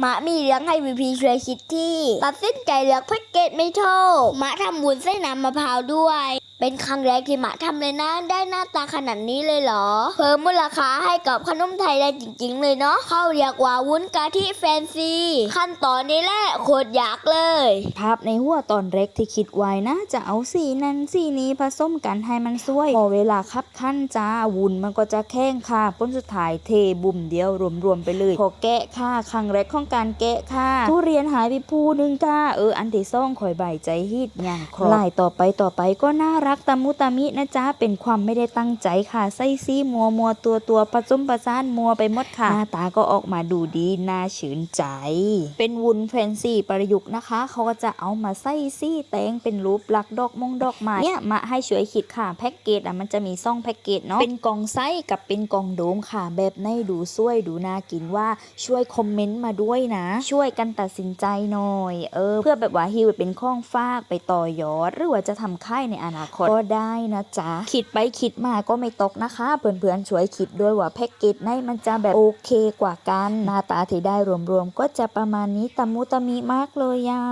หมามีเลี้ยงให้วีพีช่วยคิดที่ตัดสินใจเลือกแพ็กเกจไม่โทษหมาทำวุ้นเส้นน้ำมะพร้าวด้วย เป็นครั้งแรกที่หมาทำเลยนะ ได้หน้าตาขนาดนี้เลยเหรอ เพิ่มมูลค่าให้กับขนมไทยได้จริง ๆ เลยเนาะเขาเรียกว่าวุ้นกะทิแฟนซี ขั้นตอนนี้แหละโคตรยากเลย ภาพในหัวตอนเล็กที่คิดไว้นะ จะเอาสีนั้นสีนี้ผสมกันให้มันสวย พอเวลาคับขั้นจ้าวุ้นมันก็จะแข้งค่ะพ้นสุดท้ายเทบุ่มเดียวรวมๆไปเลยพอแกะค่ะครั้งแรกของการแกะค่ะ ทุเรียนหายไปภูหนึงค่ะเอออันที่ซ่องคอยใบายใจฮิตอย่างครบลายต่อไปต่อไปก็น่ารักักตามุตามินะจ๊ะ เป็นความไม่ได้ตั้งใจค่ะ ไส้ซี่มัวมัวตัวตัวผสมประสานมัวไปหมดค่ะ หน้าตาก็ออกมาดูดี น่าชื่นใจ เป็นวุ้นแฟนซีประยุกต์นะคะ เขาก็จะเอามาใส่ซี่แตงเป็นรูปลักดอกมงดอกไม้เนี่ยมาให้ช่วยคิดค่ะ แพ็กเกจอะมันจะมีซ่องแพ็กเกจเนาะ เป็นกล่องไส้กับเป็นกล่องโดมค่ะ แบบในดูสวยดูน่ากินว่าช่วยคอมเมนต์มาด้วยนะ ช่วยกันตัดสินใจหน่อย เออ เพื่อแบบว่าฮิวเป็นข้องฟากไปต่อยอด หรือว่าจะทำค่ายในอนาคตก็ได้นะจ๊ะ คิดไปคิดมาก็ไม่ตกนะคะ เพื่อนๆช่วยคิดด้วยว่าแพ็กเกจในมันจะแบบโอเคกว่ากัน หน้าตาที่ได้รวมๆก็จะประมาณนี้ตะมุตะมิมากเลยอะ